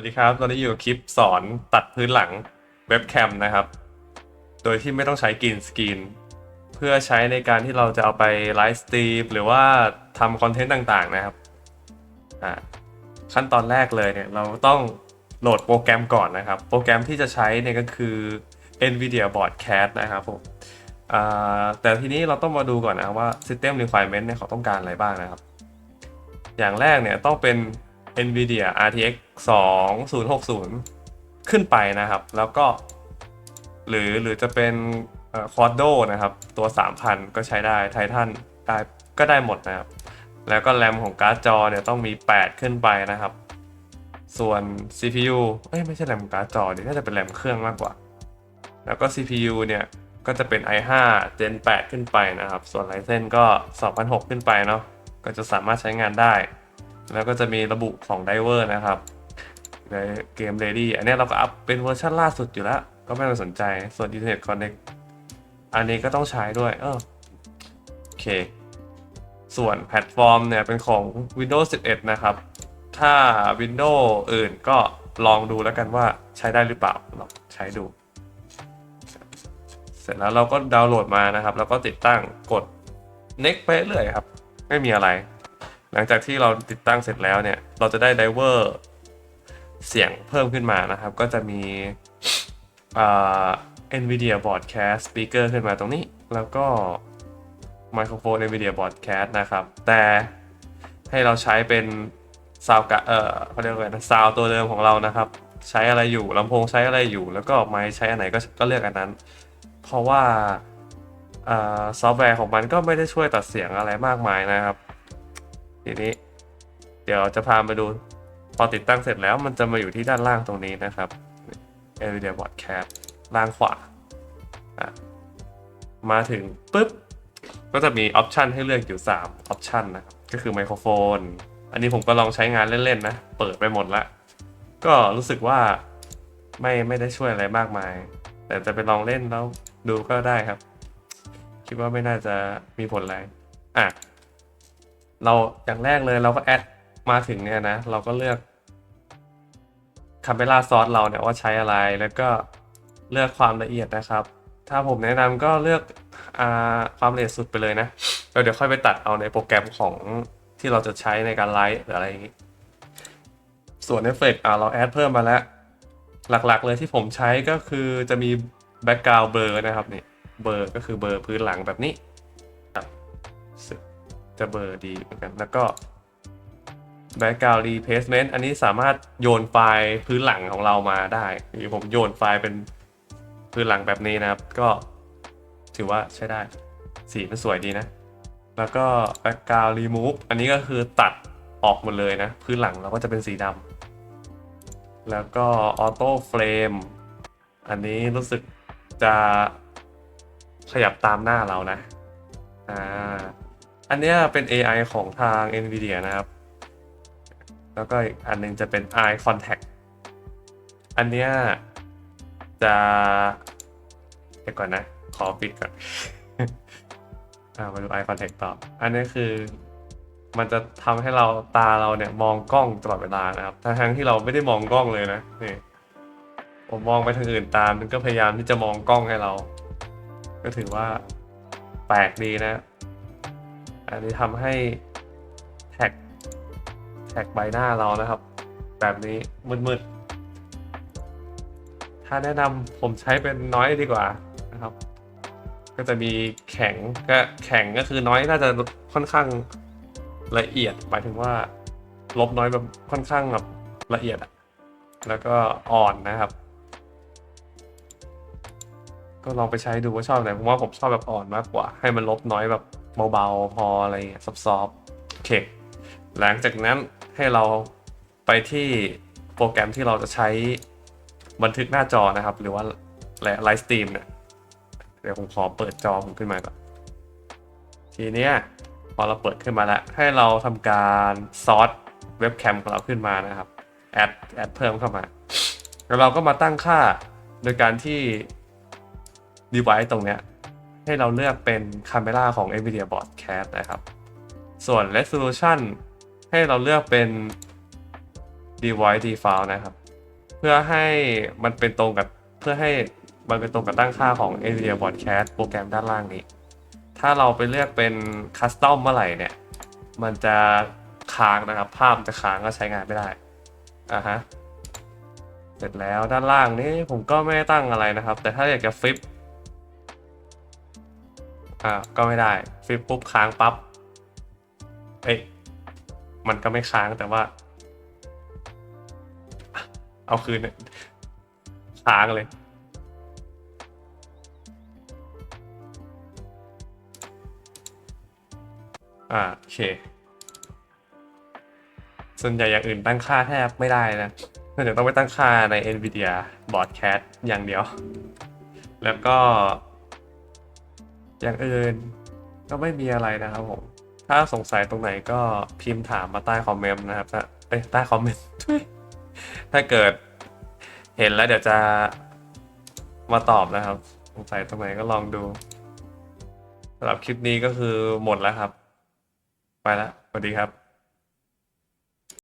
วัสดีครับ ตอนนี้อยู่คลิปสอนตัดพื้นหลังเว็บแคมนะครับ โดยที่ไม่ต้องใช้กรีนสกรีน เพื่อใช้ในการที่เราจะเอาไปไลฟ์สตรีมหรือว่าทำคอนเทนต์ต่างๆนะครับ ขั้นตอนแรกเลยเนี่ยเราต้องโหลดโปรแกรมก่อนนะครับ โปรแกรมที่จะใช้เนี่ยก็คือ NVIDIA Broadcast นะครับผมแต่ทีนี้เราต้องมาดูก่อนนะว่า System Requirement เนี่ยเขาต้องการอะไรบ้างนะครับ อย่างแรกเนี่ยต้องเป็น NVIDIA RTX 2060 ขึ้นไปนะครับ แล้วก็ หรือหรือจะเป็นคอร์โดนะครับ ตัว 3,000 ก็ใช้ได้ไททันได้ก็ได้หมดนะครับ แล้วก็แรมของการ์ดจอเนี่ยต้องมี 8 ขึ้นไปนะครับ ส่วน CPU เอ้ยไม่ใช่แรมการ์ดจอดิน่าจะเป็นแรมเครื่องมากกว่า แล้วก็ CPU เนี่ยก็จะเป็น i5 Gen 8 ขึ้นไปนะครับ ส่วน Ryzen ก็ 2006 ขึ้นไปเนาะ ก็จะสามารถใช้งานได้ แล้วก็จะมีระบุของไดเวอร์นะครับในเกม Ready อันนี้เราก็อัพเป็นเวอร์ชันล่าสุดอยู่แล้ว ก็ไม่ต้องสนใจส่วน Internet Connect อันนี้ก็ต้องใช้ด้วยเออโอเค ส่วนแพลตฟอร์มเนี่ยเป็นของ Windows 11 นะครับ ถ้า Windows อื่นก็ลองดูแล้วกันว่าใช้ได้หรือเปล่าลองใช้ดู เสร็จแล้วเราก็ดาวน์โหลดมานะครับ แล้วก็ติดตั้งกด next ไปเรื่อยครับ ไม่มีอะไร หลังจากที่เราติดตั้งเสร็จแล้วเนี่ย เราจะได้ไดเวอร์เสียงเพิ่มขึ้นมานะครับ ก็จะมีเอ่า NVIDIA Broadcast Speaker ขึ้นมาตรงนี้ แล้วก็ไมโครโฟน NVIDIA Broadcast นะครับ แต่ให้เราใช้เป็นซาวกะเออเขาเรียกว่าซาวตัวเดิมของเรานะครับ ใช้อะไรอยู่ลำโพงใช้อะไรอยู่ แล้วก็ไมค์ใช้อันไหนก็ก็เลือกอันนั้น เพราะว่าซอฟต์แวร์ของมันก็ไม่ได้ช่วยตัดเสียงอะไรมากมายนะครับ ทีนี้ เดี๋ยวจะพามาดู พอติดตั้งเสร็จแล้วมันจะมาอยู่ที่ด้านล่างตรงนี้นะครับ NVIDIA Broadcast ล่างขวา มาถึงปุ๊บ ก็จะมีออปชันให้เลือกอยู่3ออปชันนะครับ ก็คือไมโครโฟน อันนี้ผมก็ลองใช้งานเล่นๆนะ เปิดไปหมดละ ก็รู้สึกว่าไม่ไม่ได้ช่วยอะไรมากมาย แต่จะไปลองเล่นแล้วดูก็ได้ครับ คิดว่าไม่น่าจะมีผลอะไร อะ เราอย่างแรกเลยเราก็แอดมาถึงเนี่ยนะ เราก็เลือกคาเมล่าซอสเราเนี่ยว่าใช้อะไรแล้วก็เลือกความละเอียดนะครับ ถ้าผมแนะนำก็เลือกอความละเอียดสุดไปเลยนะแล้วเดี๋ยวค่อยไปตัดเอาในโปรแกรมของที่เราจะใช้ในการไลฟ์หรืออะไรอย่างนี้ ส่วนเอฟเฟกต์เราแอดเพิ่มมาแล้ว หลักๆเลยที่ผมใช้ก็คือจะมีแบ็กกราวด์เบอร์นะครับนี่เบอร์ก็คือเบอร์พื้นหลังแบบนี้ครับ จะเบอร์ดีเหมือนกัน แล้วก็ background replacement อันนี้สามารถโยนไฟล์พื้นหลังของเรามาได้หรือผมโยนไฟล์เป็นพื้นหลังแบบนี้นะครับ ก็ถือว่าใช้ได้ สีมันสวยดีนะ แล้วก็ background remove อันนี้ก็คือตัดออกหมดเลยนะ พื้นหลังเราก็จะเป็นสีดำแล้วก็ auto frame อันนี้รู้สึกจะขยับตามหน้าเรานะ อ่า อันนี้เป็น AI ของทาง NVIDIA นะครับ แล้วก็อีกอันหนึงจะเป็น Eye Contact อันเนี้ยจะเดี๋ยวก่อนนะ ขอปิดก่อนอามาดู Eye Contact ต่อ อันนี้คือมันจะทำให้เราตาเราเนี่ยมองกล้องตลอดเวลานะครับ ทั้งที่เราไม่ได้มองกล้องเลยนะนี่ผมมองไปทางอื่นตามมันก็พยายามที่จะมองกล้องให้เรา ก็ถือว่าแปลกดีนะ อันนี้ทำให้แท็กแท็กใบหน้าเรานะครับ แบบนี้มืดๆ ถ้าแนะนำผมใช้เป็นน้อยดีกว่านะครับ ก็จะมีแข็งก็แข็งก็คือน้อยน่าจะค่อนข้างละเอียดหมายถึงว่า ลบน้อยแบบค่อนข้างแบบละเอียดแล้วก็อ่อนนะครับ ก็ลองไปใช้ดูว่าชอบไหนผมว่าผมชอบแบบอ่อนมากกว่า ให้มันลบน้อยแบบ เบาๆ พออะไรเงี้ยซอฟๆโอเค หลังจากนั้นให้เราไปที่โปรแกรมที่เราจะใช้บันทึกหน้าจอนะครับ หรือว่าไลฟ์สตรีมเนี่ยเดี๋ยวผมขอเปิดจอผมขึ้นมาก่อนทีเนี้ยพอเราเปิดขึ้นมาแล้ว ให้เราทำการซอสเว็บแคมของเราขึ้นมานะครับแอดแอดเพิ่มเข้ามา แล้วเราก็มาตั้งค่าโดยการที่ device ตรงเนี้ย ให้เราเลือกเป็น Camera ของ NVIDIA Broadcast นะครับ ส่วน resolution ให้เราเลือกเป็น device default นะครับ เพื่อให้มันเป็นตรงกับเพื่อให้มันเป็นตรงกับตั้งค่าของ NVIDIA Broadcast โปรแกรมด้านล่างนี้ ถ้าเราไปเลือกเป็น Custom เมื่อไหร่เนี่ย มันจะค้างนะครับ ภาพจะค้างก็ใช้งานไม่ได้ อ่าฮะ เสร็จแล้วด้านล่างนี้ผมก็ไม่ตั้งอะไรนะครับ แต่ถ้าอยากจะฟลิป อ่าก็ไม่ได้ฟิปปุ๊บค้างปั๊บเอ้ยมันก็ไม่ค้างแต่ว่า เอาคืนค้างเลย อ่าโอเค ส่วนใหญ่อย่างอื่นตั้งค่าแทบไม่ได้นะนอกจากต้องไปตั้งค่าใน NVIDIA Broadcast อย่างเดียว แล้วก็ อย่างอื่นก็ไม่มีอะไรนะครับผม ถ้าสงสัยตรงไหนก็พิมพ์ถามมาใต้คอมเมนต์นะครับถ้าเอ้ยใต้คอมเมนต์ ถ้าเกิดเห็นแล้วเดี๋ยวจะมาตอบนะครับ สงสัยตรงไหนก็ลองดูสำหรับคลิปนี้ก็คือหมดแล้วครับ ไปแล้วสวัสดีครับ